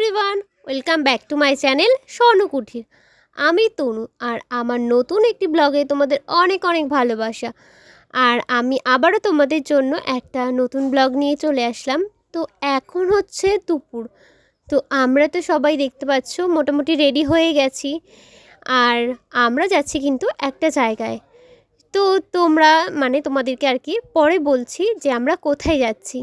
Everyone welcome back to my channel Swarna Kuthir আমি তনু, আর আমার নতুন একটি ব্লগে তোমাদের অনেক অনেক ভালোবাসা। আর আমি আবারও তোমাদের জন্য একটা নতুন ব্লগ নিয়ে চলে আসলাম। তো এখন হচ্ছে দুপুর। তো আমরা তো সবাই দেখতে পাচ্ছ, মোটামুটি রেডি হয়ে গেছি। আর আমরা যাচ্ছি কিন্তু একটা জায়গায়। তো তোমরা মানে তোমাদেরকে আর কি পরে বলছি যে আমরা কোথায় যাচ্ছি।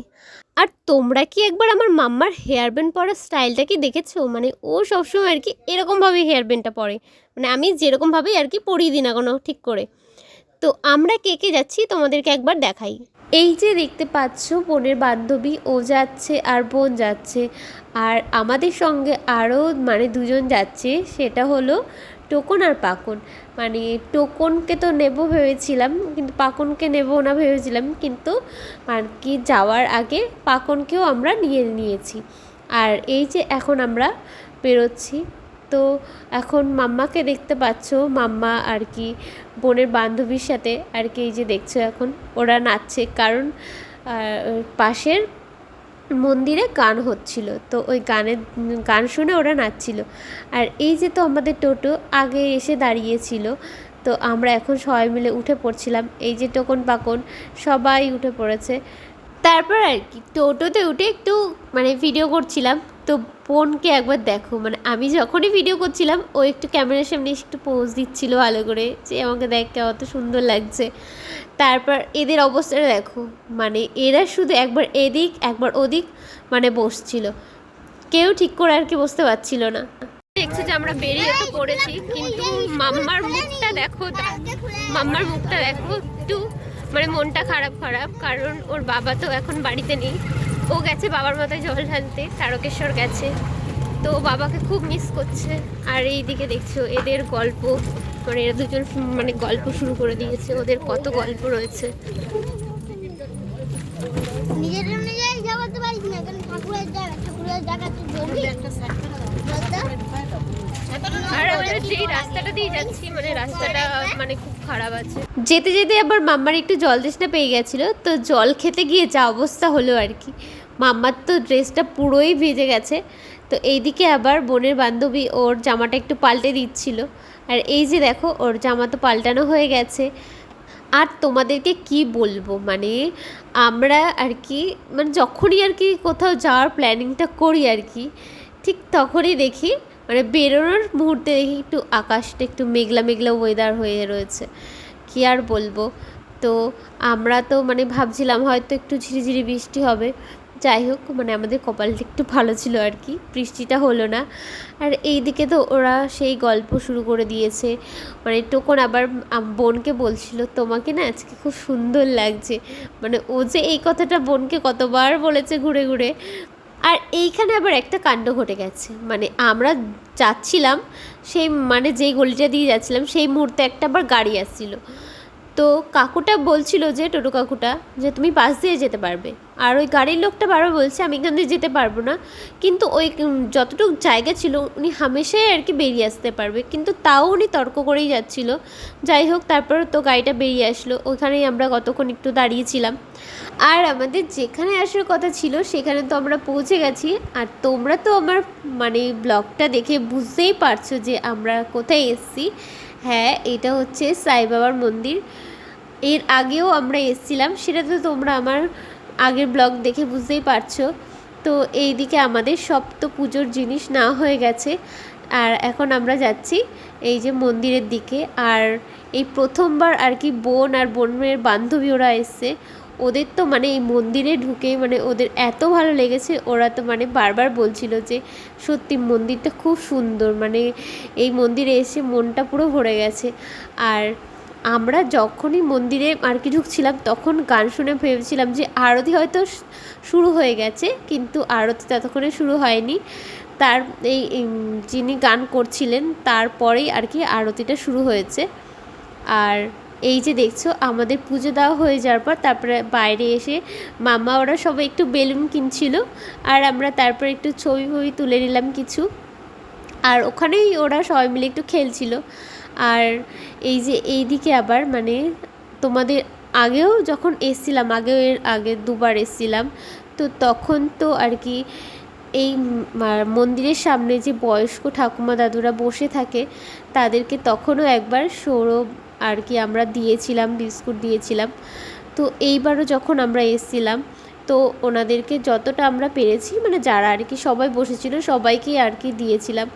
আর তোমরা কি একবার আমার মাম্মার হেয়ার ব্যান্ড পরার স্টাইলটা কি দেখেছ? মানে ও সবসময় আর কি এরকমভাবে হেয়ার ব্যান্ডটা পরে। মানে আমি যেরকমভাবেই আর কি পরিয়ে দিই না কোনো ঠিক করে। তো আমরা কে কে যাচ্ছি তোমাদেরকে একবার দেখাই। এই যে দেখতে পাচ্ছ, বোনের বান্ধবী, ও যাচ্ছে আর বোন যাচ্ছে। আর আমাদের সঙ্গে আরও মানে দুজন যাচ্ছে, সেটা হলো টোকন আর পাকন। মানে টোকনকে তো নেব ভেবেছিলাম, কিন্তু পাকনকে নেব না ভেবেছিলাম, কিন্তু আর কি যাওয়ার আগে পাকনকেও আমরা নিয়ে নিয়েছি। আর এই যে এখন আমরা বেরোচ্ছি, তো এখন মাম্মাকে দেখতে পাচ্ছ, মাম্মা আর কি বোনের বান্ধবীর সাথে। আর কি এই যে দেখছ এখন, ওরা নাচছে, কারণ পাশের মন্দিরে গান হচ্ছিল। তো ওই গানের, গান শুনে ওরা নাচছিল। আর এই যে তো আমাদের টোটো আগে এসে দাঁড়িয়েছিল, তো আমরা এখন সবাই মিলে উঠে পড়ছিলাম। এই যে টোকন পাকন, সবাই উঠে পড়েছে। তারপর আর কি, টোটোতে উঠে একটু মানে ভিডিও করছিলাম। তো বোনকে একবার দেখো মানে আমি যখনই ভিডিও করছিলাম, ও একটু ক্যামেরার সামনে একটু পোজ দিচ্ছিল ভালো করে। যে আমাকে দেখ কত সুন্দর লাগছে। তারপর এদের অবস্থাটা দেখো মানে এরা শুধু একবার এদিক, একবার ওদিক মানে বসছিল। কেউ ঠিক করে আর কি বসতে পারছিল না। দেখছি যে আমরা বেরিয়ে তো পড়েছি, কিন্তু মাম্মার মুখটা দেখো মাম্মার মুখটা দেখো একটু মানে মনটা খারাপ খারাপ, কারণ ওর বাবা তো এখন বাড়িতে নেই। ও গেছে বাবার মাথায় জল ঢালতে, তারকেশ্বর গেছে। তো বাবাকে খুব মিস করছে। আর এই দিকে দেখছ এদের গল্প। মানে এরা দুজন মানে গল্প শুরু করে দিয়েছে ওদের কত গল্প রয়েছে। নিজের নিজেই যাওয়াতে পারিস না কারণ ঠাকুরের জায়গা ঠাকুরের জায়গা তো জরুরি আর আমরা যেই রাস্তাটা দিয়ে যাচ্ছি মানে রাস্তাটা মানে খুব খারাপ আছে। যেতে যেতে আবার মাম্মার একটু জল তৃষ্ণা পেয়ে গেছিল তো জল খেতে গিয়ে যা অবস্থা হলো আর কি। মাম্মার তো ড্রেসটা পুরোই ভিজে গেছে। তো এইদিকে আবার বোনের বান্ধবী, ওর জামাটা একটু পাল্টে দিচ্ছিল। আর এই যে দেখো, ওর জামা তো পাল্টানো হয়ে গেছে। আর তোমাদেরকে কি বলব মানে আমরা আর কি মানে যখনই আর কি কোথাও যাওয়ার প্ল্যানিংটা করি আর কি, ঠিক তখনই দেখি মানে বেরোনোর মুহূর্তে দেখি একটু আকাশটা একটু মেঘলা মেঘলা ওয়েদার হয়ে রয়েছে। কি আর বলব? তো আমরা তো মানে ভাবছিলাম হয়তো একটু ঝিরিঝিরি বৃষ্টি হবে। যাই হোক মানে আমাদের কপালটা একটু ভালো ছিল আর কি, বৃষ্টিটা হলো না। আর এই দিকে তো ওরা সেই গল্প শুরু করে দিয়েছে। মানে টোকন আবার বোনকে বলছিল, তোমাকে না আজকে খুব সুন্দর লাগছে। মানে ও যে এই কথাটা বোনকে কতবার বলেছে ঘুরে ঘুরে। আর এইখানে আবার একটা কাণ্ড ঘটে গেছে। মানে আমরা যাচ্ছিলাম, সেই মানে যেই গলিটা দিয়ে যাচ্ছিলাম, সেই মুহূর্তে একটা আবার গাড়ি আসছিল। তো কাকুটা বলছিল যে, টোটো কাকুটা, যে তুমি পাশ দিয়ে যেতে পারবে। আর ওই গাড়ির লোকটা বারবার বলছে, আমি এখান দিয়ে যেতে পারব না। কিন্তু ওই যতটুকু জায়গা ছিল, উনি হামেশাই আর কি বেরিয়ে আসতে পারবে। কিন্তু তাও উনি তর্ক করেই যাচ্ছিল। যাই হোক, তারপর তো গাড়িটা বেরিয়ে আসলো। ওখানেই আমরা কতক্ষণ একটু দাঁড়িয়েছিলাম। আর আমাদের যেখানে আসার কথা ছিল, সেখানে তো আমরা পৌঁছে গেছি। আর তোমরা তো আমার মানে ব্লগটা দেখে বুঝতেই পারছ যে আমরা কোথায় এসেছি। হ্যাঁ এটা হচ্ছে সাই বাবার মন্দির। এর আগেও আমরা এসেছিলাম। সেটা তো তোমরা আমার আগের ব্লগ দেখে বুঝতেই পারছ। তো এই দিকে আমাদের সব তো পুজোর জিনিস না হয়ে গেছে। আর এখন আমরা যাচ্ছি এই যে মন্দিরের দিকে। আর এই প্রথমবার আর কি বোন আর বোনের বান্ধবী ওরা এসছে। ওদের তো মানে এই মন্দিরে ঢুকে মানে ওদের এত ভালো লেগেছে। ওরা তো মানে বারবার বলছিল যে, সত্যি মন্দিরটা খুব সুন্দর। মানে এই মন্দিরে এসে মনটা পুরো ভরে গেছে। আর আমরা যখনই মন্দিরে আর কি ঢুকছিলাম, তখন গান শুনে ভেবেছিলাম যে আরতি হয়তো শুরু হয়ে গেছে, কিন্তু আরতি ততক্ষণে শুরু হয়নি। তার এই যিনি গান করছিলেন, তারপরেই আর কি আরতিটা শুরু হয়েছে। আর এই যে দেখছ, আমাদের পুজো দেওয়া হয়ে যাওয়ার পর তারপরে বাইরে এসে মামা, ওরা সবাই একটু বেলুন কিনছিল, আর আমরা তারপরে একটু ছবি ফবি তুলে নিলাম কিছু। আর ওখানেই ওরা সবাই মিলে একটু খেলছিল। আর এই যে এই দিকে আবার মানে তোমাদের আগেও যখন এসছিলাম, আগেও এর আগে দুবার এসছিলাম, তো তখন তো আর কি এই মন্দিরের সামনে যে বয়স্ক ঠাকুমা দাদুরা বসে থাকে, তাদেরকে তখনও একবার সৌরভ আর কি আমরা দিয়েছিলাম, বিস্কুট দিয়েছিলাম। তো এইবারও যখন আমরা এসছিলাম তো ওনাদেরকে যতটা আমরা পেরেছি মানে যারা আর কি সবাই বসেছিল সবাইকেই আর কি দিয়েছিলাম।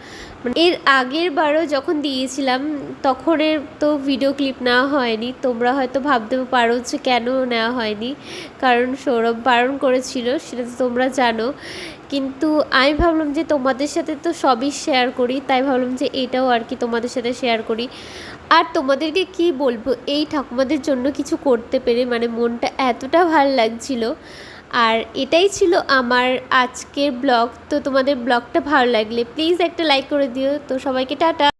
মানে এর আগের বারও যখন দিয়েছিলাম, তখনের তো ভিডিও ক্লিপ নেওয়া হয়নি। তোমরা হয়তো ভাবতে পারো যে কেন নেওয়া হয়নি, কারণ সৌরভ বারণ করেছিল, সেটা তো তোমরা জানো। কিন্তু আমি ভাবলাম যে তোমাদের সাথে তো সবই শেয়ার করি, তাই ভাবলাম যে এটাও আর কি তোমাদের সাথে শেয়ার করি। আর তোমাদেরকে কি বলব, এই ঠাকুমাদের জন্য কিছু করতে পেরে মানে মনটা এতটা ভালো লাগছিল। আর এটাই ছিল আমার আজকের ব্লগ। তো তোমাদের ব্লগটা ভালো লাগলে প্লিজ একটা লাইক করে দিও। তো সবাইকে টাটা।